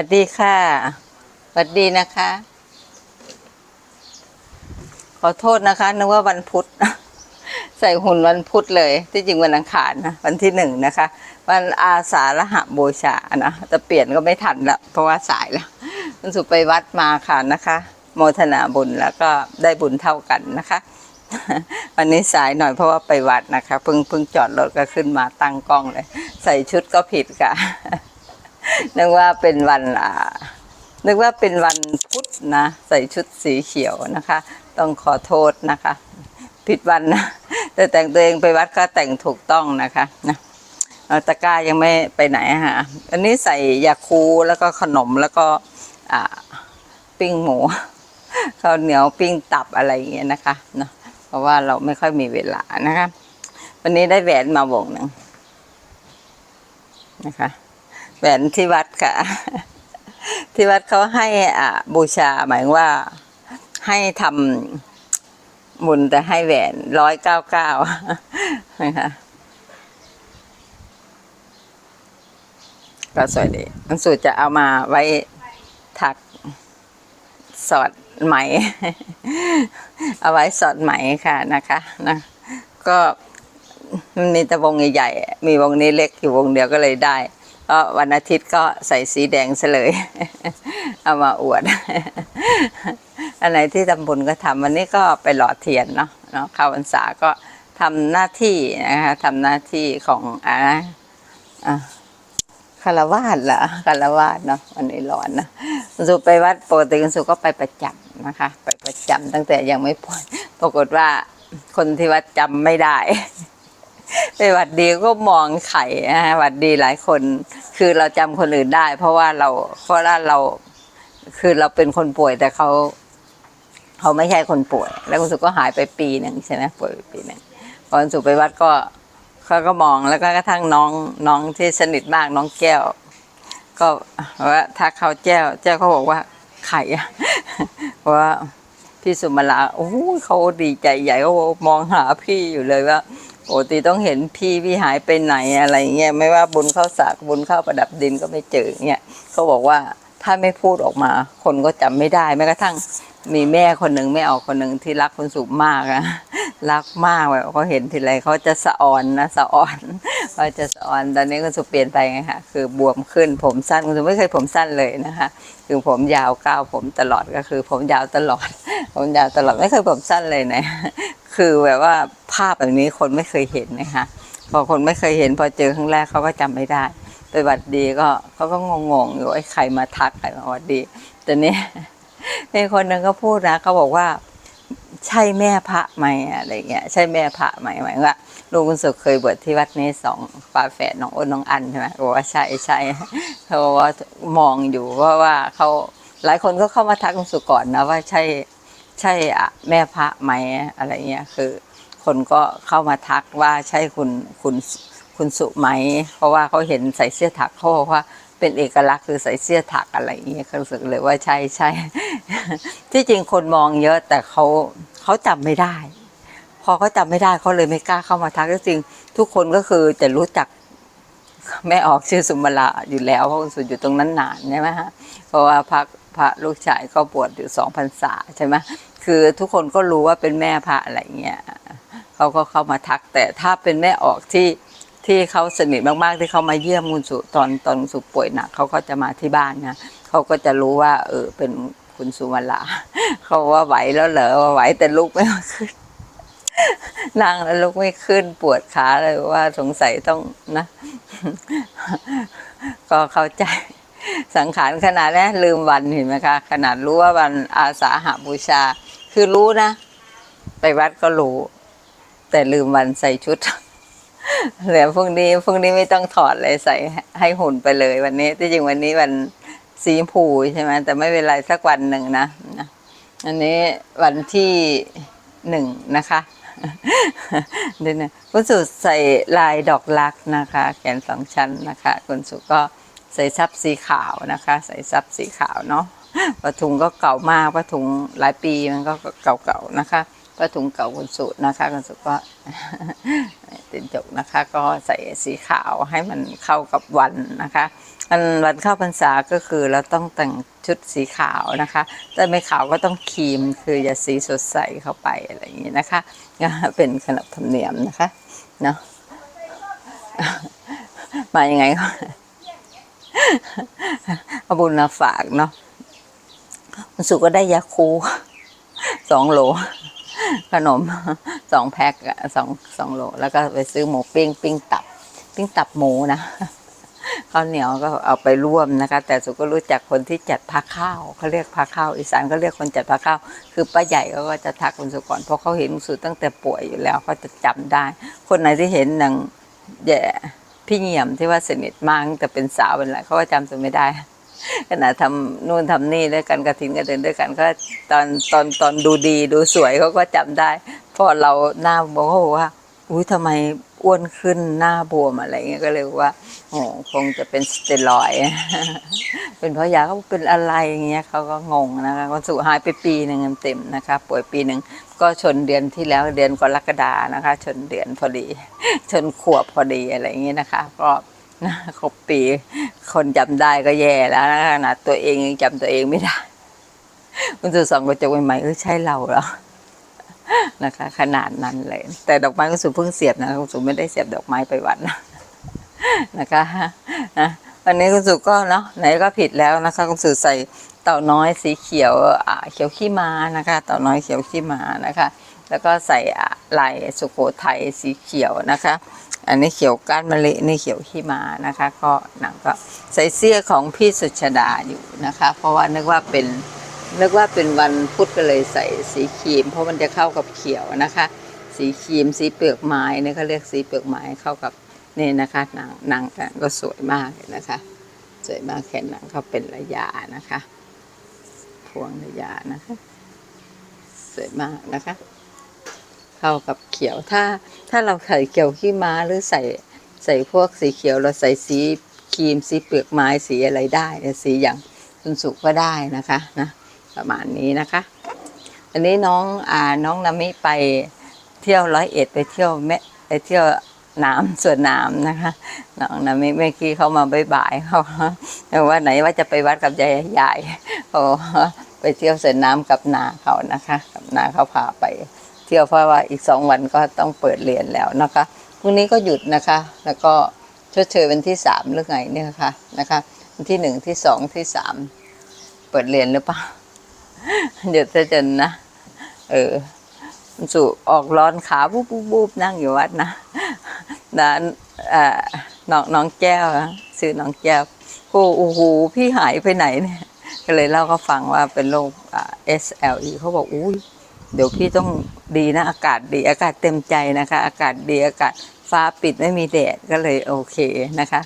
วัสดีค่ะสวัสดีนะคะ ขอโทษนะคะ นึกว่าวันพุธใส่หุ่นวันพุธเลย ที่จริงวันอังคารนะวันที่หนึ่งนะคะ วันอาสาฬหบูชานะจะเปลี่ยนก็ไม่ทันละเพราะว่าสายแล้วคุณสุไปวัดมาค่ะนะคะ โมทนาบุญแล้วก็ได้บุญเท่ากันนะคะ วันนี้สายหน่อยเพราะว่าไปวัดนะคะเพิ่งเพิ่งจอดรถก็ขึ้นมาตั้งกล้องเลย ใส่ชุดก็ผิดค่ะ นึกว่าเป็นวันอ่านึกว่าเป็นวันพุธนะ ใส่ชุดสีเขียวนะคะ ต้องขอโทษนะคะ ผิดวันนะ แต่แต่งตัวเองไปวัดก็แต่งถูกต้องนะคะนะตะกร้ายังไม่ไปไหนฮะอันนี้ใส่ยาคูแล้วก็ขนมแล้วก็ปิ้งหมูข้าวเหนียวปิ้งตับอะไรอย่างเงี้ยนะคะเนาะเพราะว่าเราไม่ค่อยมีเวลานะคะ วันนี้ได้แหวนมาวงหนึ่งนะคะ แหวนที่วัดค่ะ ที่วัดเขาให้อ่าบูชาหมายว่าให้ทำบุญแต่ให้แหวนร้อยเก้าเก้านะคะก็สวยดีหนังสูตรจะเอามาไว้ถักสอดไหม เอาไว้สอดไหมค่ะนะคะนะก็มันมีแต่วงใหญ่ๆ มีวงนี้เล็กอยู่วงเดียวก็เลยได้ ก็วันอาทิตย์ก็ใส่สีแดงเลย เอามาอวด อันไหนที่ทำบุญก็ทำวันนี้ก็ไปหล่อเทียนเนาะเนาะข้าวพรรษาก็ทำหน้าที่นะคะทำหน้าที่ของอ่าอะคารวาสเหรอคารวาสเนาะวันนี้ร้อนนะคุณสุไปวัดปกติคุณสุก็ไปประจำนะคะ ไปประจำตั้งแต่ยังไม่ป่วยปรากฏว่าคนที่วัดจำไม่ได้ ไปหวัดดีก็มองไข่นะฮะหวัดดีหลายคน คือเราจำคนอื่นได้ เพราะว่าเราเพราะว่าเราคือเราเป็นคนป่วยแต่เขาเขาไม่ใช่คนป่วย แล้วคุณสุก็หายไปปีหนึ่งใช่ไหมป่วยไปปีหนึ่งพอคุณสุไปวัดก็เขาก็มองแล้วก็กระทั่งน้องน้องที่สนิทมากน้องแก้ว ก็ว่าถ้าเขาแจ้วแจ้วเขาบอกว่าไข่เพราะว่าพี่สุมาลาโอ้โหเขาดีใจใหญ่เขามองหาพี่อยู่เลยว่า ปกติต้องเห็นพี่พี่หายไปไหนอะไรเงี้ยไม่ว่าบุญเข้าสากบุญเข้าประดับดินก็ไม่เจอเงี้ยเขาบอกว่าถ้าไม่พูดออกมา คนก็จำไม่ได้แม้กระทั่งมีแม่คนหนึ่งแม่ออกคนหนึ่งที่รักคุณสุมากอะรักมากแบบเขาเห็นทีไรเขาจะสะออนนะสะออนเขาจะสะออนตอนนี้คุณสุเปลี่ยนไปไงคะคือบวมขึ้นผมสั้นคุณสุไม่เคยผมสั้นเลยนะคะคือผมยาวก้าวผมตลอดก็คือ ผมยาวตลอด ผมยาวตลอดไม่เคยผมสั้นเลยนะ คือแบบว่าภาพแบบนี้คนไม่เคยเห็นนะคะ พอคนไม่เคยเห็น พอเจอครั้งแรกเขาก็จำไม่ได้ ไปวัดดีก็เขาก็งงๆอยู่ไอ้ใครมาทักใครมาวัดดีแต่นี้มีคนหนึ่งก็พูดนะเขาบอกว่าใช่แม่พระไหมอะไรเงี้ยใช่แม่พระไหมหมายว่าลุงคุณสุขเคยบวชที่วัดนี้สองฝาแฝดน้องอ้นน้องอันใช่ไหมบอกว่าใช่ใช่เขาบอกว่ามองอยู่เพราะว่าเขาหลายคนก็เข้ามาทักคุณสุก่อนนะว่าใช่ ใช่อะแม่พระไหมอะไรเงี้ยคือ คนก็เข้ามาทักว่าใช่คุณคุณคุณสุไหม เพราะว่าเขาเห็นใส่เสื้อถักเขาบอกว่าเป็นเอกลักษณ์คือใส่เสื้อถักอะไรอย่างเงี้ยเขารู้สึกเลยว่าใช่ใช่ที่จริงคนมองเยอะแต่เขาเขาจำไม่ได้ พอเขาจำไม่ได้เขาเลยไม่กล้าเข้ามาทักที่จริงทุกคนก็คือจะรู้จักแม่ออกชื่อสุมาลาอยู่แล้วเพราะคุณสุอยู่ตรงนั้นนานใช่ไหมฮะเพราะว่าพระพระลูกชายก็บวชอยู่สองพรรษาใช่ไหม คือทุกคนก็รู้ว่าเป็นแม่พระอะไรเงี้ยเขาก็เข้ามาทักแต่ถ้าเป็นแม่ออกที่ที่เขาสนิทมากๆที่เขามาเยี่ยมคุณสุตอนตอนสุป่วยหนักเขาก็จะมาที่บ้านนะเขาก็จะรู้ว่า เออเป็นคุณสุมาลาเขาว่าไหวแล้วเหรอว่าไหวแต่ลุกไม่ขึ้นนั่งแล้วลุกไม่ขึ้นปวดขาเลยว่าสงสัยต้องนะ ก็เข้าใจสังขารขนาดนี้ลืมวันเห็นไหมคะ ขนาดรู้ว่าวันอาสาหาบูชา คือรู้นะ ไปวัดก็รู้ แต่ลืมวันใส่ชุดเหลือพรุ่งนี้พรุ่งนี้ไม่ต้องถอดเลยใส่ให้หุ่นไปเลย วันนี้ที่จริงวันนี้วันสีชมพูใช่ไหมแต่ไม่เป็นไรสักวันหนึ่งนะนะอันนี้วันที่หนึ่งนะคะเดี๋ยวนะคุณสุใส่ลายดอกลักนะคะ แขนสองชั้นนะคะ คุณสุก็ใส่ซับสีขาวนะคะ ใส่ซับสีขาวเนาะ ผ้าถุงก็เก่ามากผ้าถุงหลายปีมันก็เก่าๆนะคะผ้าถุงเก่าคุณสุนะคะคุณสุก็ตินจกนะคะ ก็ใส่สีขาวให้มันเข้ากับวันนะคะอันวันเข้าพรรษาก็คือเราต้องแต่งชุดสีขาวนะคะ แต่ไม่ขาวก็ต้องครีมคืออย่าสีสดใสเข้าไปอะไรอย่างนี้นะคะก็เป็นขนบธรรมเนียมนะคะเนาะมาอยังไงก็เอาบุญมาฝากเนาะ มันสุก็ได้ยาคูสองโหล ขนมสองแพ็คสองสองโหล แล้วก็ไปซื้อหมูปิ้งปิ้งตับ ปิ้งตับหมูนะข้าวเหนียวก็เอาไปร่วมนะคะ แต่สุก็รู้จักคนที่จัดพาข้าวเขาเรียกพาข้าวอีสานก็เรียกคนจัดพาข้าว คือป้าใหญ่เขาก็จะทักคุณสุก่อนเพราะเขาเห็นคุณสุตั้งแต่ป่วยอยู่แล้วเขาจะจำได้ คนไหนที่เห็นหนังแย่พี่เงี่ยมที่ว่าสนิทมากแต่เป็นสาวเป็นอะไรเขาก็จำตัวไม่ได้ ขณะทำนู่นทำนี่ด้วยกันกระถินกระเดินด้วยกันก็ตอนตอนตอนดูดีดูสวยเขาก็จำได้พอเราหน้าบวมเขาบอกว่าอุ้ยทำไมอ้วนขึ้นหน้าบวมอะไรเงี้ยก็เลยว่าโอ้คงจะเป็นสเตียรอยเป็นเพราะยาเขาเป็นอะไรอย่างเงี้ยเขาก็งงนะคะก็สุหายไปปีหนึ่งเต็มนะคะ ป่วยปีหนึ่งก็ชนเดือนที่แล้วเดือนกรกฎานะคะ ชนเดือนพอดี ชนขวบพอดีอะไรเงี้ยนะคะ ก็ นะครบปี คนจำได้ก็แย่แล้วนะขนาดตัวเองยังจำตัวเองไม่ได้คุณสุสองกระจกใหม่ๆเออใช่เราเหรอนะคะ ขนาดนั้นเลย แต่ดอกไม้คุณสุเพิ่งเสียบนะคุณสุไม่ได้เสียบดอกไม้ไปวัดนะนะคะนะวันนี้คุณสุก็เนาะไหนก็ผิดแล้วนะคะคุณสุใส่เต่าน้อยสีเขียวอ่าเขียวขี้ม้านะคะ เต่าน้อยเขียวขี้ม้านะคะ แล้วก็ใส่ลายสุโขทัยสีเขียวนะคะ อันนี้เขียวก้านมะลินี่เขียวขี้ม้านะคะ ก็หนังก็ใส่เสื้อของพี่สุชดาอยู่นะคะ เพราะว่านึกว่าเป็นนึกว่าเป็นวันพุธก็เลยใส่สีครีม เพราะมันจะเข้ากับเขียวนะคะ สีครีมสีเปลือกไม้นี่เขาเรียกสีเปลือกไม้เข้ากับนี่นะคะหนังหนังก็สวยมากเลยนะคะ สวยมากแขนหนังเขาเป็นระยะนะคะพวงระยะนะคะ สวยมากนะคะ เข้ากับเขียวถ้าถ้าเราใส่เขียวขี้ม้าหรือใส่ใส่พวกสีเขียวเราใส่สีครีมสีเปลือกไม้สีอะไรได้สีอย่างคุณสุก็ได้นะคะนะประมาณนี้นะคะ อันนี้น้องอ่าน้องนามิไปเที่ยวร้อยเอ็ดไปเที่ยวแม่ไปเที่ยวน้ำสวนน้ำนะคะน้องนามิเมื่อกี้เขามาบายบายเขาแต่ว่าไหนว่าจะไปวัดกับยายยายเขาไปเที่ยวสวนน้ำกับนาเขานะคะ กับนาเขาพาไป เที่ยวเพราะว่าอีกสองวันก็ต้องเปิดเรียนแล้วนะคะพรุ่งนี้ก็หยุดนะคะ แล้วก็ชดเชยวันที่สามหรือไงเนี่ยค่ะนะคะวันที่หนึ่งที่สองที่สามเปิดเรียนหรือเปล่าหยุดซะจนนะ เออมันสู่ออกร้อนขาบูบบูบนั่งอยู่วัดนะนะอ่าน้องน้องแก้วนะชื่อน้องแก้วโอ้โอ้โหพี่หายไปไหนเนี่ยก็เลยเล่าเขาฟังว่าเป็นโรคอ่า SLE เขาบอกอุ้ยเดี๋ยวพี่ต้อง ดีนะ อากาศดีอากาศเต็มใจนะคะ อากาศดีอากาศฟ้าปิดไม่มีแดดก็เลยโอเคนะคะ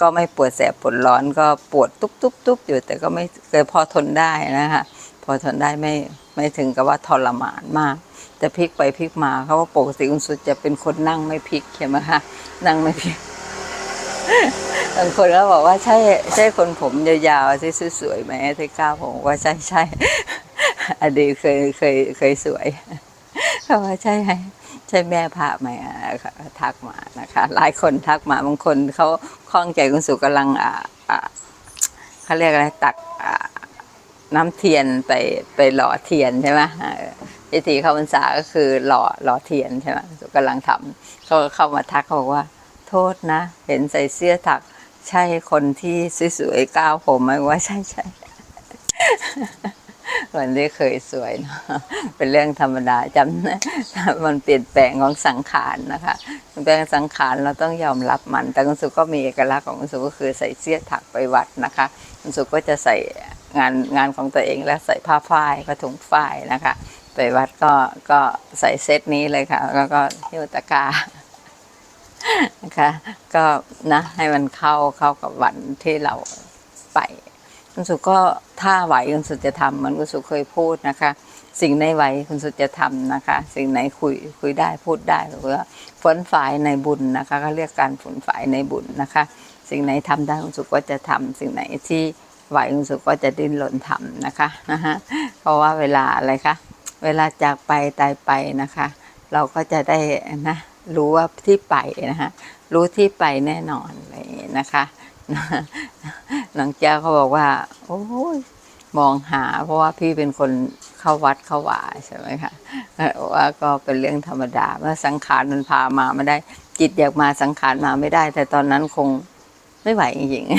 ก็ไม่ปวดแสบปวดร้อนก็ปวดตุ๊บตุ๊บตุ๊บอยู่แต่ก็ไม่เคยพอทนได้นะคะพอทนได้ไม่ไม่ถึงกับว่าทรมานมากแต่พลิกไปพลิกมาเขาว่าปกติคุณสุดจะเป็นคนนั่งไม่พลิกใช่ไหมคะนั่งไม่พลิกบางคนก็บอกว่าใช่ใช่คนผมยาวๆที่สวยๆไหมที่ก้าวผมว่าใช่ใช่อดีตเคยเคยเคยสวย เขาว่าใช่ไหมใช่แม่พระไหมทักมานะคะ หลายคนทักมาบางคนเขาคล้องใจคุณสุกำลังอ่าเขาเรียกอะไรตักน้ำเทียนไปไปหล่อเทียนใช่ไหมพิธีเข้าพรรษาก็คือหล่อหล่อเทียนใช่ไหมคุณสุกำลังทำเขาเข้ามาทักเขาบอกว่า โทษนะ เห็นใส่เสื้อถักใช่คนที่สวยๆก้าวผมไหมว่าใช่ใช่ วันที่เคยสวยเนอะเป็นเรื่องธรรมดาจำนะมันเปลี่ยนแปลงของสังขารนะคะเปลี่ยนแปลงสังขารเราต้องยอมรับมัน แต่คุณสุก็มีเอกลักษณ์ของคุณสุก็คือใส่เสื้อถักไปวัดนะคะคุณสุก็จะใส่งานงานของตัวเองและใส่ผ้าฝ้ายผ้าถุงฝ้ายนะคะ ไปวัดก็ก็ใส่เซตนี้เลยค่ะ แล้วก็หิ้วตะกร้านะคะก็นะให้มันเข้าเข้ากับวันที่เราไป คุณสุก็ถ้าไหวคุณสุจะทำเหมันคุณสุเคยพูดนะคะ สิ่งในไหวคุณสุจะทำนะคะ สิ่งไหนคุยคุยได้พูดได้ก็คือฝนฝ่ายในบุญนะคะก็เรียกการฝนฝ่ายในบุญนะคะ สิ่งไหนทำได้คุณสุก็จะทำสิ่งไหนที่ไหวคุณสุก็จะดิ้นรนทำนะคะนะฮะเพราะว่าเวลาอะไรคะเวลาจากไปตายไปนะคะ เราก็จะได้นะรู้ว่าที่ไปนะคะรู้ที่ไปแน่นอนอะไรอย่างเลยนะคะ หลังจากเขาบอกว่า โอ้ยมองหา เพราะว่าพี่เป็นคนเข้าวัดเข้าวาใช่ไหมคะว่าก็เป็นเรื่องธรรมดาเมื่อสังขารมันพามาไม่ได้ จิตอยากมาสังขารมาไม่ได้ แต่ตอนนั้นคงไม่ไหวจริงๆ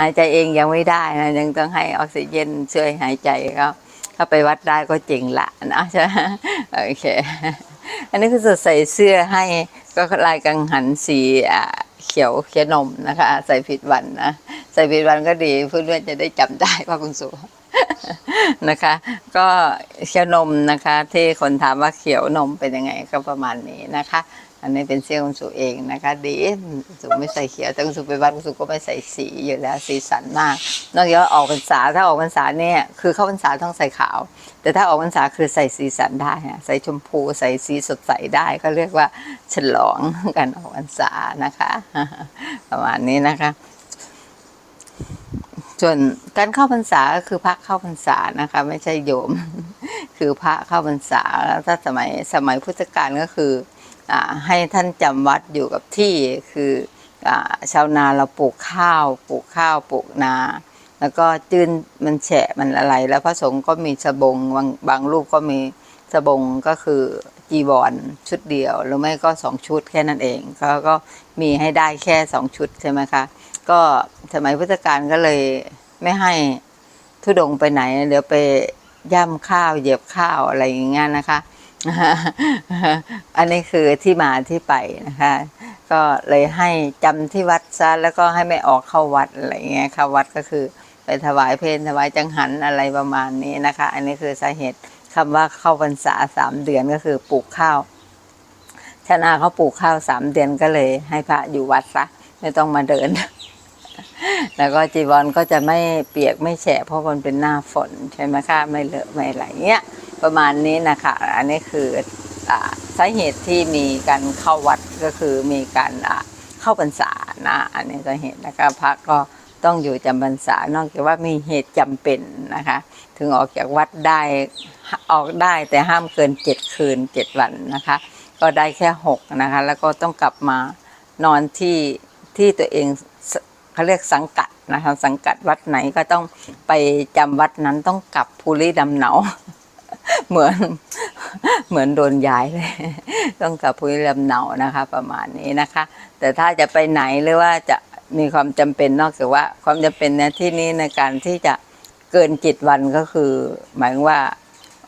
หายใจเองยังไม่ได้นะยังต้องให้ออกซิเจนช่วยหายใจก็ ถ้าไปวัดได้ก็เจ๋งละนะใช่ไหมโอเค อันนี้คือจะใส่เสื้อให้ก็ลายกังหันสีเขียวเขียนมนะคะ ใส่ผิดวันนะ ใส่ผิดวันก็ดีเพื่อนๆจะได้จำได้ว่าคุณสุ นะคะ ก็เขียวนมนะคะ ที่คนถามว่าเขียวนมเป็นยังไงก็ประมาณนี้นะคะ อันนี้เป็นเสื้อคุณสุเองนะคะ ดีสุไม่ใส่เขียวแต่คุณสุไปวัดคุณสุก็ไม่ใส่สีอยู่แล้วสีสันมาก นอกจากออกพรรษาถ้าออกพรรษาเนี่ยคือเข้าพรรษาต้องใส่ขาว แต่ถ้าออกพรรษาคือใส่สีสันได้ใส่ชมพูใส่สีสดใสได้ก็เรียกว่าฉลองการออกพรรษานะคะ ประมาณนี้นะคะ ส่วนการเข้าพรรษาก็คือพระเข้าพรรษานะคะ ไม่ใช่โยม คือพระเข้าพรรษาแล้วถ้าสมัยสมัยพุทธกาลก็คืออให้ท่านจำวัดอยู่กับที่คืออชาวนาเราปลูกข้าว ปลูกข้าวปลูกนา แล้วก็จืนมันแฉะมันอะไร แล้วพระสงฆ์ก็มีสบงบางบางรูปก็มีสบงก็คือจีวรชุดเดียว หรือไม่ก็สองชุดแค่นั้นเองเขาก็มีให้ได้แค่สองชุดใช่ไหมคะ ก็สมัยพุทธกาลก็เลยไม่ให้ทุดงไปไหน เดี๋ยวไปย่ำข้าวเหยียบข้าวอะไรอย่างเงี้ยนะคะ อันนี้คือที่มาที่ไปนะคะ ก็เลยให้จำที่วัดซะแล้วก็ให้ไม่ออกเข้าวัดอะไรเงี้ยเข้าวัดก็คือไปถวายเพลถวายจังหันอะไรประมาณนี้นะคะ อันนี้คือสาเหตุคำว่าเข้าพรรษาสามเดือนก็คือปลูกข้าวชนาเขาปลูกข้าวสามเดือนก็เลยให้พระอยู่วัดซะไม่ต้องมาเดิน แล้วก็จีวรก็จะไม่เปียกไม่แฉะเพราะมันเป็นหน้าฝนใช่ไหมคะไม่เลอะไม่อะไรเงี้ยประมาณนี้นะคะอันนี้คืออสาเหตุที่มีการเข้าวัดก็คือมีการเข้าพรรษานะอันนี้สาเหตุนะคะพระก็ต้องอยู่จำพรรษานอกจากว่ามีเหตุจำเป็นนะคะ ถึงออกจากวัดได้ออกได้แต่ห้ามเกินเจ็ดคืนเจ็ดวันนะคะ ก็ได้แค่หกนะคะ แล้วก็ต้องกลับมานอนที่ที่ตัวเอง เขาเรียกสังกัดนะคะสังกัดวัดไหนก็ต้องไปจำวัดนั้นต้องกลับภูริลำเหนาเหมือนเหมือนโดนย้ายเลย ต้องกลับภูริลำเหนานะคะ ประมาณนี้นะคะ แต่ถ้าจะไปไหนหรือว่าจะมีความจำเป็นนอกจากว่า ความจำเป็นในที่นี้ในการที่จะเกินเจ็ดวันก็คือ หมายว่า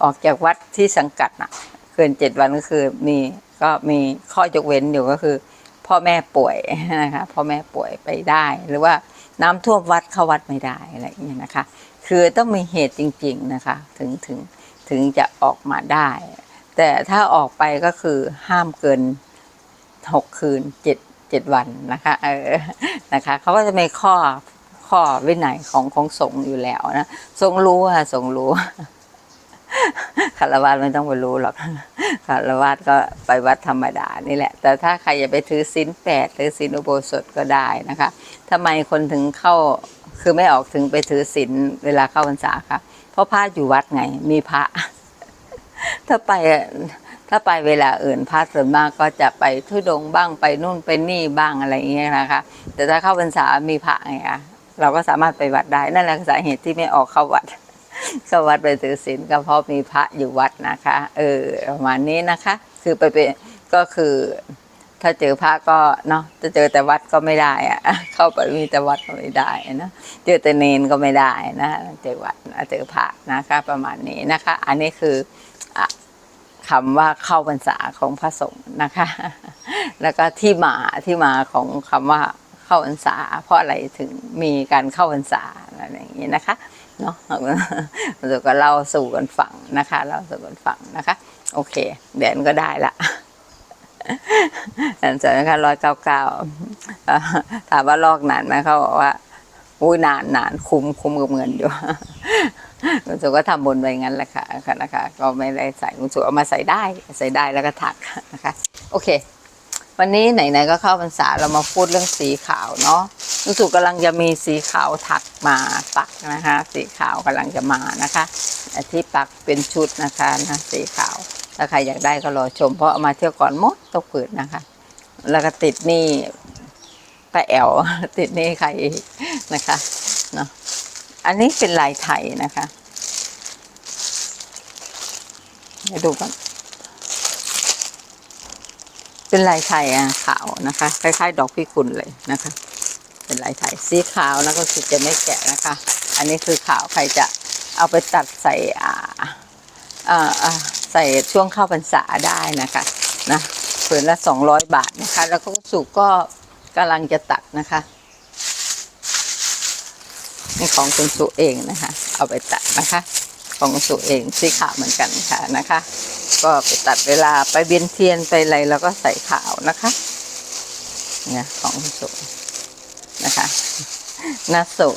ออกจากวัดที่สังกัดน่ะเกินเจ็ดวันก็คือมีก็มีข้อยกเว้นอยู่ก็คือ พ่อแม่ป่วยนะคะพ่อแม่ป่วยไปได้ หรือว่าน้ำท่วมวัดเข้าวัดไม่ได้อะไรอย่างเงี้ยนะคะ คือต้องมีเหตุจริง ๆนะคะ ถึงถึงถึงจะออกมาได้ แต่ถ้าออกไปก็คือห้ามเกินหกคืนเจ็ดเจ็ดวันนะคะเออนะคะเขาก็จะมีข้อข้อวินัยของของสงฆ์อยู่แล้วนะทรงรู้ค่ะทรงรู้คารวะไม่ต้องไปรู้หรอก คารวะก็ไปวัดธรรมดานี่แหละ แต่ถ้าใครอยากไปถือศีลแปดหรือศีลอุโบสถก็ได้นะคะทำไมคนถึงเข้าคือไม่ออกถึงไปถือศีลเวลาเข้าพรรษาคะเพราะพระอยู่วัดไงมีพระ ถ้าไปถ้าไปเวลาอื่นพระส่วนมากก็จะไปทุดงบ้างไปนู่นไปนี่บ้างอะไรอย่างเงี้ยนะคะ แต่ถ้าเข้าพรรษามีพระไงคะเราก็สามารถไปวัดได้นั่นแหละสาเหตุที่ไม่ออกเข้าวัด เข้าวัดไปถือศีลก็เพราะมีพระอยู่วัดนะคะ เออประมาณนี้นะคะ คือไปเป็นก็คือ ถ้าเจอพระก็เนาะจะเจอแต่วัดก็ไม่ได้อะเข้าไปมีแต่วัดก็ไม่ได้นะเจอแต่เนนก็ไม่ได้นะเจอวัดเจอพระนะคะ ประมาณนี้นะคะ อันนี้คือคำว่าเข้าพรรษาของพระสงฆ์นะคะ แล้วก็ที่มาที่มาของคำว่าเข้าพรรษา เพราะอะไรถึงมีการเข้าพรรษาอะไรอย่างนี้นะคะ เนาะเราก็เล่าสู่กันฟังนะคะเล่าสู่กันฟังนะคะ โอเคเดี๋ยวก็ได้ละอันสวยนะคะร้อยเก้าเก้าถามว่าลอกนานไหมเขาบอกว่าอุ้ยนานนานคุ้มคุ้มกับเงินอยู่คุณสุก็ทำบุญไปงั้นแหละค่ะค่ะนะคะ ก็ไม่ได้ใส่คุณสุเอามาใส่ได้ ใส่ได้แล้วก็ถักนะคะ โอเค วันนี้ไหนๆก็เข้าพรรษาเรามาพูดเรื่องสีขาวเนาะรู้สึกกำลังจะมีสีขาวถักมาปักนะคะ สีขาวกำลังจะมานะคะที่ปักเป็นชุดนะคะนะสีขาวถ้าใครอยากได้ก็รอชม เพราะเอามาเที่ยวก่อนหมดตกผืนนะคะ แล้วก็ติดนี่ป้าแอวติดนี่ใครนะคะเนาะอันนี้เป็นลายไทยนะคะเดี๋ยวดูกัน เป็นลายไทยอะขาวนะคะ คล้าย ๆ ดอกพิกุลเลยนะคะ เป็นลายไทยสีขาวนะก็คือจะไม่แกะนะคะ อันนี้คือขาวใครจะเอาไปตัดใส่อ่าอ่าใส่ช่วงเข้าพรรษาได้นะคะนะผืนละสองร้อยบาทนะคะ แล้วก็สุกก็กำลังจะตัดนะคะนี่ของคุณสุเองนะคะ เอาไปตัดนะคะ ของสุเองสีขาวเหมือนกันค่ะนะคะ ก็ไปตัดเวลาไปเบียนเทียนไปอะไรแล้วก็ใส่ขาวนะคะเนี่ยของสุนะคะนาสุ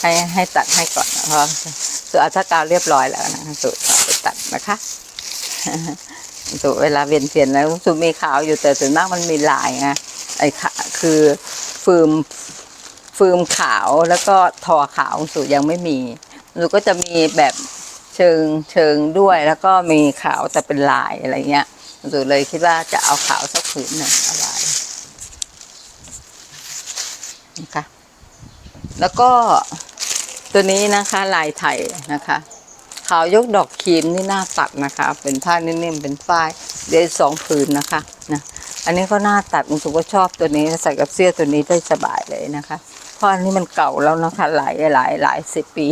ให้ให้ตัดให้ก่อนเพราะสุอัฐกาวเรียบร้อยแล้วนะสุไปตัดนะคะสุเวลาเวียนเทียนแล้วสุมีขาวอยู่แต่ส่วนมากมันมีลายไงไอ้ขาคือฟืมฟืมขาวแล้วก็ทอขาวสุยังไม่มี สุก็จะมีแบบเชิงเชิงด้วยแล้วก็มีขาวแต่เป็นลายอะไรเงี้ยสุเลยคิดว่าจะเอาขาวสักผืนหนึ่งเอาไว้นะคะแล้วก็ตัวนี้นะคะลายไทยนะคะ ขาวยกดอกครีมนี่น่าตัดนะคะ เป็นผ้านิ่มๆเป็นฝ้ายเดี๋ยวสองผืนนะคะนะอันนี้ก็น่าตัดมุสุก็ชอบตัวนี้ใส่กับเสื้อตัวนี้ได้สบายเลยนะคะ เพราะอันนี้มันเก่าแล้วนะคะ หลายหลายหลายสิบปี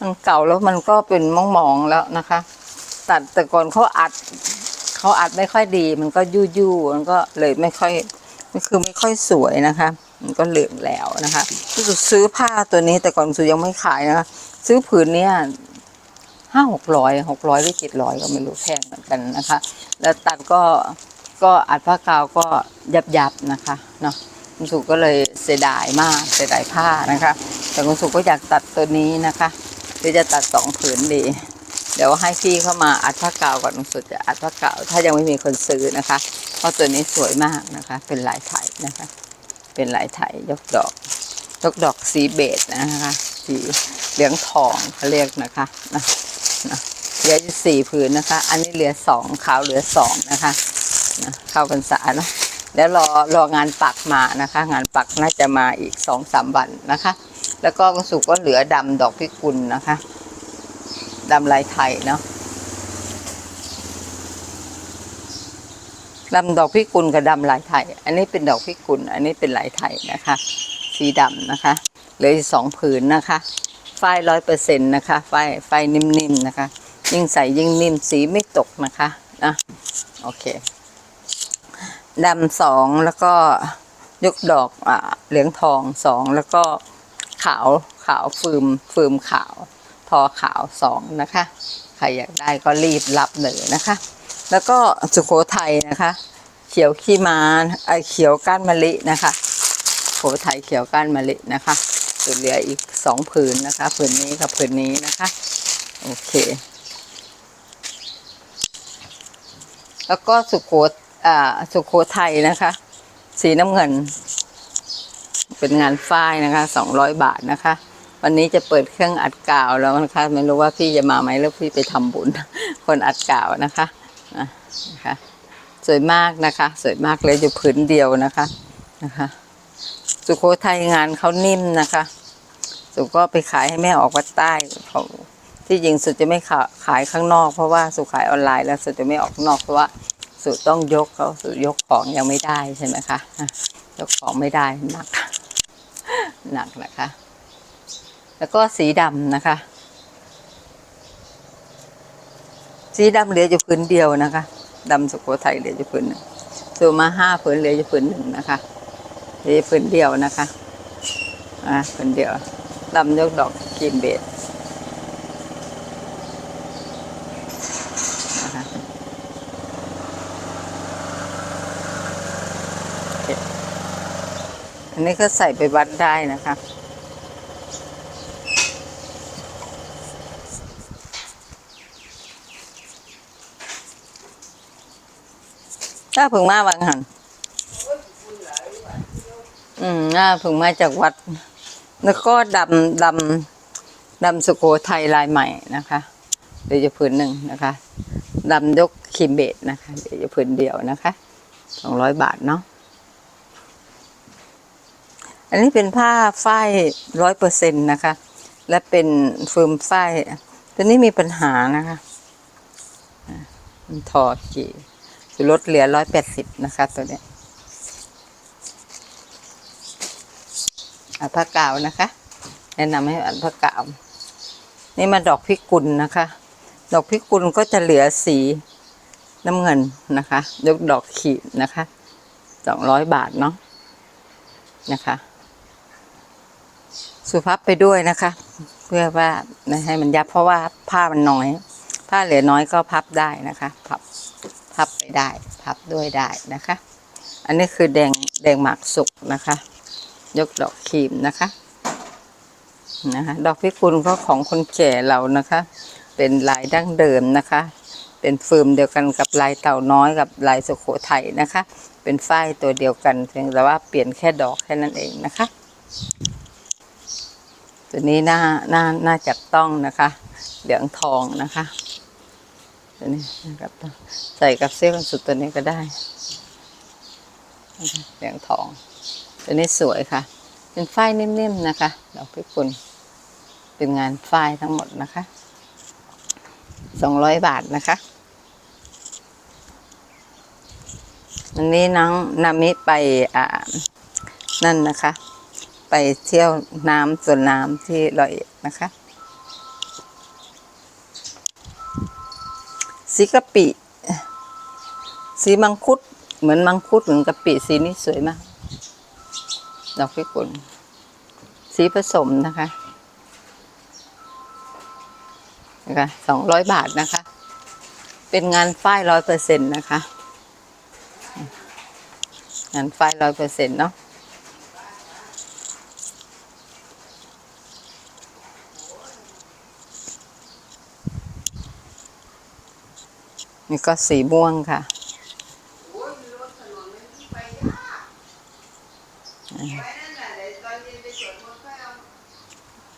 มันเก่าแล้วมันก็เป็นมองมองแล้วนะคะ ตัดแต่ก่อนเขาอัดเขาอัดไม่ค่อยดี มันก็ยู่ยู่มันก็เลยไม่ค่อยมันคือไม่ค่อยสวยนะคะ มันก็เหลืองแล้วนะคะรู้สึกซื้อผ้าตัวนี้แต่ก่อนสุยังไม่ขายนะคะ ซื้อผืนเนี้ยห้าหกร้อยหกร้อยหรือเจ็ดร้อยก็ไม่รู้แพงเหมือนกันนะคะ แล้วตัดก็ก็อัดผ้ากาวก็ยับยับนะคะเนาะ คุณสุก็เลยเสียดายมากเสียดายผ้านะคะ แต่คุณสุก็อยากตัดตัวนี้นะคะหรือจะตัดสองผืนดี เดี๋ยวให้พี่เข้ามาอัดผ้ากาวก่อนคุณสุจะอัดผ้ากาวถ้ายังไม่มีคนซื้อนะคะ เพราะตัวนี้สวยมากนะคะ เป็นลายไทยนะคะ เป็นลายไทยยกดอกยกดอกสีเบจนะคะสีเหลืองทองเขาเรียกนะคะนะนะเหลืออยู่สี่ผืนนะคะ อันนี้เหลือสองขาวเหลือสองนะคะนะเข้าพรรษาเนะ แล้วรอรองานปักมานะคะ งานปักน่าจะมาอีกสองสามวันนะคะ แล้วก็สุกก็เหลือดำดอกพิกุลนะคะดำลายไทยเนาะดำดอกพิกุลกับดำลายไทย อันนี้เป็นดอกพิกุล อันนี้เป็นลายไทยนะคะ สีดำนะคะ เหลืออีกสองผืนนะคะฝ้ายร้อยเปอร์เซ็นต์นะคะฝ้ายฝ้ายนิ่มๆนะคะ ยิ่งใส่ยิ่งนิ่มสีไม่ตกนะคะนะโอเค ดำสองแล้วก็ยกดอกอ่าเหลืองทองสองแล้วก็ขาวขาวฟืมฟืมขาว ทอขาวสองนะคะ ใครอยากได้ก็รีบรับเลยนะคะ แล้วก็สุโขทัยนะคะ เขียวขี้ม้าไอเขียวก้านมะลินะคะโขทัยเขียวก้านมะลินะคะเหลืออีกสองผืนนะคะผืนนี้กับผืนนี้นะคะ โอเค แล้วก็สุโข สุโขทัยนะคะ สีน้ำเงิน เป็นงานฝ้ายนะคะสองร้อยบาทนะคะ วันนี้จะเปิดเครื่องอัดกาวแล้วนะคะ ไม่รู้ว่าพี่จะมาไหมแล้วพี่ไปทำบุญ คนอัดกาวนะคะนะคะ สวยมากนะคะ สวยมากเลยอยู่ผืนเดียวนะคะนะคะ สุโขทัยงานเขานิ่มนะคะ สุก็ไปขายให้แม่ออกวัดใต้เขาที่จริงสุดจะไม่ขายข้างนอกเพราะว่าสุขายออนไลน์แล้วสุดจะไม่ออกนอกเพราะว่า สุต้องยกเขาสุยกของยังไม่ได้ใช่ไหมคะยกของไม่ได้หนัก หนักนะคะ แล้วก็สีดำนะคะ สีดำเหลืออยู่ผืนเดียวนะคะดำสุโขทัยเหลืออยู่ผืนหนึ่งสูมาห้าผืนเหลืออยู่ผืนหนึ่งนะคะเหลือผืนเดียวนะคะอะผืนเดียวดำยกดอกกิมเบสนะคะโอเค อันนี้ก็ใส่ไปวัดได้นะคะ ถ้าเพึ่งมาบางหันอืมน่าเพิ่งมาจากวัด แล้วก็ดำดำดำสุโขทัยลายใหม่นะคะเดี๋ยวจะผืนหนึ่งนะคะดำยกคิมเบตนะคะ เดี๋ยวจะผืนเดียวนะคะสองร้อยบาทเนาะ อันนี้เป็นผ้าฝ้ายร้อยเปอร์เซ็นต์นะคะ และเป็นฟืมฝ้ายตัวนี้มีปัญหานะคะมันทอกี่ลดเหลือร้อยแปดสิบนะคะตัวเนี้ยอะผ้ากาวนะคะ แนะนำให้อ่านผ้ากาว นี่มาดอกพิกุลนะคะ ดอกพิกุลก็จะเหลือสีน้ำเงินนะคะ ยกดอกขีดนะคะสองร้อยบาทเนาะนะคะ สุภาพไปด้วยนะคะ เพื่อว่าไม่ให้มันยับเพราะว่าผ้ามันน้อย ผ้าเหลือน้อยก็พับได้นะคะพับพับไปได้พับด้วยได้นะคะ อันนี้คือแดงแดงหมากสุกนะคะ ยกดอกครีมนะคะนะคะดอกพิกุลก็ของคนแก่เรานะคะ เป็นลายดั้งเดิมนะคะ เป็นฟืมเดียวกันกับลายเต่าน้อยกับลายสุโขทัยนะคะ เป็นฝ้ายตัวเดียวกันเพียงแต่ว่าเปลี่ยนแค่ดอกแค่นั้นเองนะคะ ตัวนี้น่าน่าน่าจับต้องนะคะ เหลืองทองนะคะ ตัวนี้นะครับใส่กับเสื้อกันสุดตัวนี้ก็ได้ เหลืองทอง ตัวนี้สวยค่ะ เป็นฝ้ายนิ่มๆนะคะดอกพิกุลเป็นงานฝ้ายทั้งหมดนะคะสองร้อยบาทนะคะวันนี้น้องนามิไปอ่านั่นนะคะ ไปเที่ยวน้ำสวนน้ำที่ร้อยเอ็ดนะคะสีกะปิ สีมังคุด เหมือนมังคุดเหมือนกะปิสีนี้สวยมากดอกพิกุลสีผสมนะคะนะคะสองร้อยบาทนะคะ เป็นงานฝ้ายร้อยเปอร์เซ็นต์นะคะ งานฝ้ายร้อยเปอร์เซ็นต์เนาะ นี่ก็สีม่วงค่ะ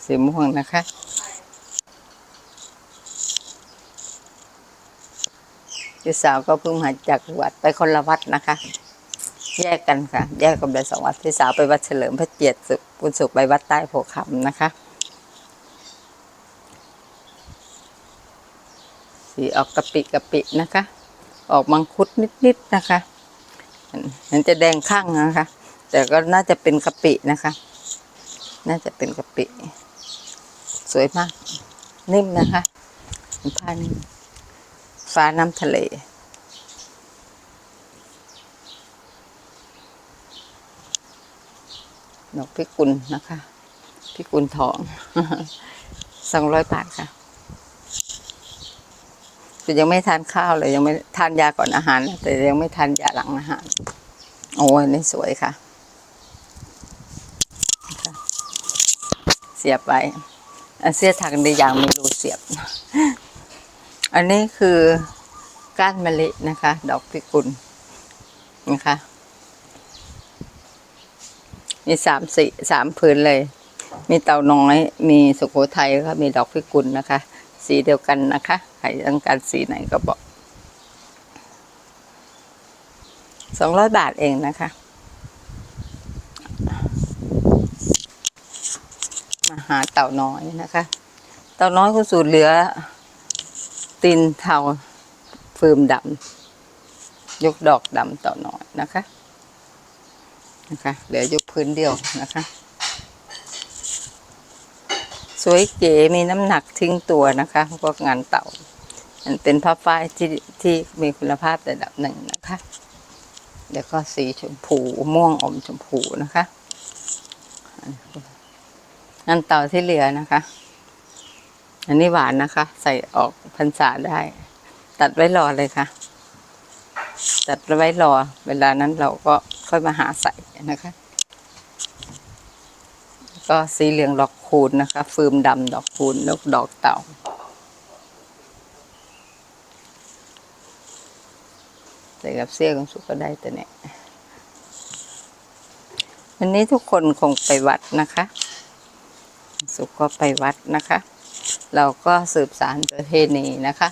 สีม่วงนะคะ พี่สาวก็เพิ่งมาจากวัดไปคนละวัดนะคะ แยกกันค่ะ แยกกันไปสองวัด พี่สาวไปวัดเฉลิมพระเกียรติสุขบุญสุขไปวัดใต้โพคำนะคะ สีออกกะปิกะปินะคะ ออกมังคุดนิดๆนะคะมันจะแดงข้างนะคะ แต่ก็น่าจะเป็นกะปินะคะ น่าจะเป็นกะปิ สวยมาก นิ่มนะคะเป็นผ้านิ่มฟ้าน้ำทะเลดอกพิกุลนะคะ พิกุลทองสองร้อยบาทค่ะ คือยังไม่ทานข้าวเลย ยังไม่ทานยาก่อนอาหาร แต่ยังไม่ทานยาหลังอาหาร โอ้ยนี่สวยค่ะ เสียบไปอันเสียถักในยางมีรูเสียบ อันนี้คือก้านมะลินะคะ ดอกพิกุลนะคะมีสามสีสามผืนเลย มีเต่าน้อย มีสุโขทัยค่ะมีดอกพิกุลนะคะ สีเดียวกันนะคะใครต้องการสีไหนก็บอกสองร้อยบาทเองนะคะมาหาเต่าน้อยนะคะ เต่าน้อยก็สูตรเหลือ ตีนเทาฟืมดำยกดอกดำเต่าน้อยนะคะ นะคะ เหลือยกพื้นเดียวนะคะ วยเก๋มีน้ำหนักทิ้งตัวนะคะพวกงานเต่ามันเป็นผ้าฝ้ายที่ที่มีคุณภาพระดับหนึ่งนะคะแล้วก็สีชมพูม่วงอมชมพูนะคะงานเต่าที่เหลือนะคะ อันนี้หวานนะคะ ใส่ออกพรรษาได้ ตัดไว้รอเลยค่ะ ตัดไว้รอ เวลานั้นเราก็ค่อยมาหาใส่นะคะ ก็สีเหลืองดอกคูณนะคะ ฟืมดำดอกคูณแล้วดอกเต่าใส่กับเสื้อของสุก็ได้แต่เนี่ยวันนี้ทุกคนคงไปวัดนะคะ สุก็ไปวัดนะคะ เราก็สืบสานประเพณีนะคะ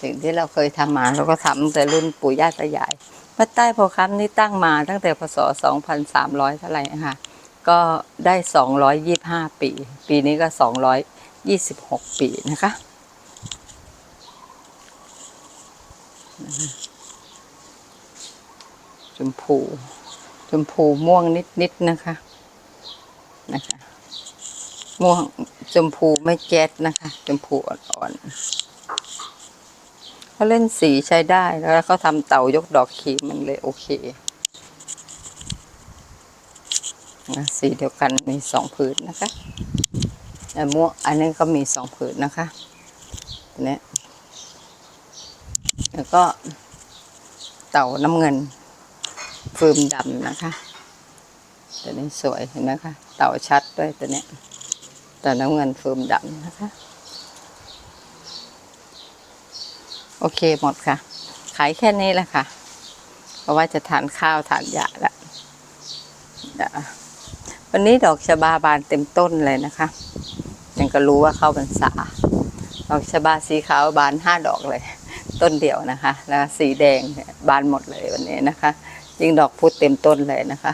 สิ่งที่เราเคยทำมาเราก็ทำแต่รุ่นปู่ย่าตายายวัดใต้โพธิ์คำนี่ตั้งมาตั้งแต่พศ 2300 เท่าไหร่นะคะ ก็ได้ 225 ปี ปีนี้ก็ 226 ปีนะคะ ชมพู ชมพูม่วงนิดๆนะคะ นะคะ ม่วงชมพูไม่แจ๊ดนะคะ ชมพูอ่อนๆเขาเล่นสีใช้ได้แล้วเขาทำเต่ายกดอกขีมันเลยโอเคนะ สีเดียวกันมีสองผืนนะคะแต่ม่วงอันนี้ก็มีสองผืนนะคะเนี่ยแล้วก็เต่าน้ำเงินฟืมดำนะคะตัวนี้สวยเห็นไหมคะเต่าชัดด้วยตัวเนี้ยแต่น้ำเงินฟืมดำนะคะ โอเคหมดค่ะ ขายแค่นี้แหละค่ะ เพราะว่าจะทานข้าวทานยาละ วันนี้ดอกชบาบานเต็มต้นเลยนะคะยังก็รู้ว่าเข้าพรรษา ดอกชบาสีขาวบานห้าดอกเลย ต้นเดียวนะคะ แล้วสีแดงบานหมดเลยวันนี้นะคะ ยิ่งดอกพุธเต็มต้นเลยนะคะ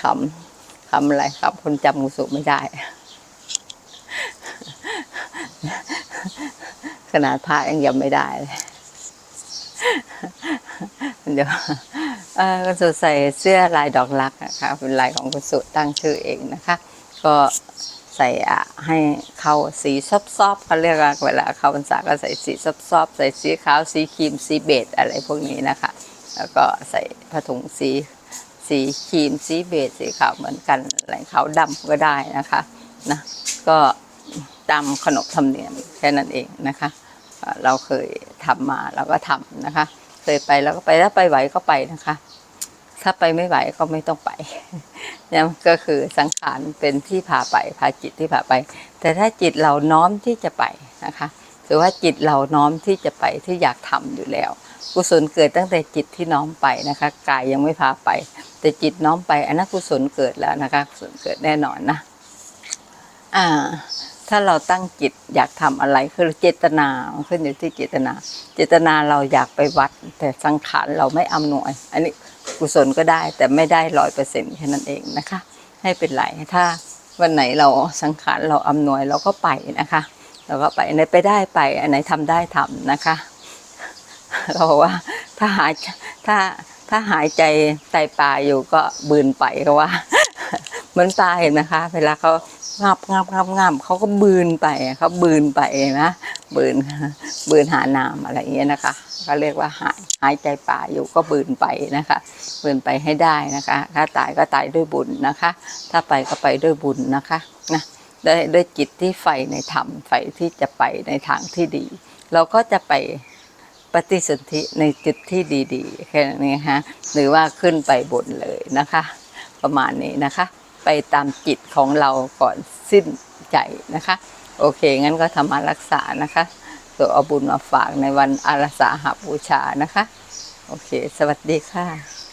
ขำคำอะไรครับ คนจำงูสุไม่ได้ ขนาดพระยังจำไม่ได้เลยเดี๋ยว เอ่อคุณสุใส่เสื้อลายดอกรักนะคะเป็นลายของคุณสุตั้งชื่อเองนะคะ ก็ใส่อะให้เข้าสีซอบๆเขาเรียกว่าเวลาเข้าพรรษาก็ใส่สีซอบๆใส่สีขาวสีครีมสีเบจอะไรพวกนี้นะคะ แล้วก็ใส่ผ้าถุงสีสีครีมสีเบจสีขาวเหมือนกันอะไรขาวดำก็ได้นะคะนะก็ตามขนบธรรมเนียมแค่นั้นเองนะคะเอ่อเราเคยทำมาเราก็ทำนะคะ เคยไปแล้วก็ไปถ้าไปไหวก็ไปนะคะ ถ้าไปไม่ไหวก็ไม่ต้องไปเนี่ยก็คือสังขารเป็นที่พาไปพาจิตที่พาไป แต่ถ้าจิตเราน้อมที่จะไปนะคะถือว่าจิตเราน้อมที่จะไปที่อยากทำอยู่แล้ว กุศลเกิดตั้งแต่จิตที่น้อมไปนะคะกายยังไม่พาไป แต่จิตน้อมไปอันนั้นกุศลเกิดแล้วนะคะกุศลเกิดแน่นอนนะอ่าถ้าเราตั้งจิตอยากทำอะไรคือเจตนาขึ้นอยู่ที่เจตนา เจตนาเราอยากไปวัด แต่สังขารเราไม่อำนวย อันนี้ กุศลก็ได้ แต่ไม่ได้ร้อยเปอร์เซ็นต์แค่นั้นเองนะคะ ให้เป็นไรถ้าวันไหนเราสังขารเราอำนวยเราก็ไปนะคะเราก็ไปไหนไปได้ไปอันไหนทำได้ทำนะคะเขาบอกว่าถ้าหายถ้าถ้าหายใจไตปลาอยู่ก็บืนไปเขาว่าเหมือนปลาเห็นนะคะ เวลาเขางับงับงับงับเขาก็บืนไปเขาบืนไปนะบืนบืนหาน้ำอะไรอย่างเงี้ยนะคะ ก็เรียกว่าหายหายใจป่าอยู่ก็บืนไปนะคะบืนไปให้ได้นะคะ ถ้าตายก็ตายด้วยบุญนะคะ ถ้าไปก็ไปด้วยบุญนะคะนะด้วยด้วยจิตที่ใฝ่ในธรรมใฝ่ที่จะไปในทางที่ดี เราก็จะไปปฏิสนธิในจุดที่ดีๆแค่นี้ฮะหรือว่าขึ้นไปบนเลยนะคะ ประมาณนี้นะคะ ไปตามจิตของเราก่อนสิ้นใจนะคะ โอเค งั้นก็ทำมารักษานะคะ ตัวเอาบุญมาฝากในวันอาราสาหบูชานะคะ โอเค สวัสดีค่ะ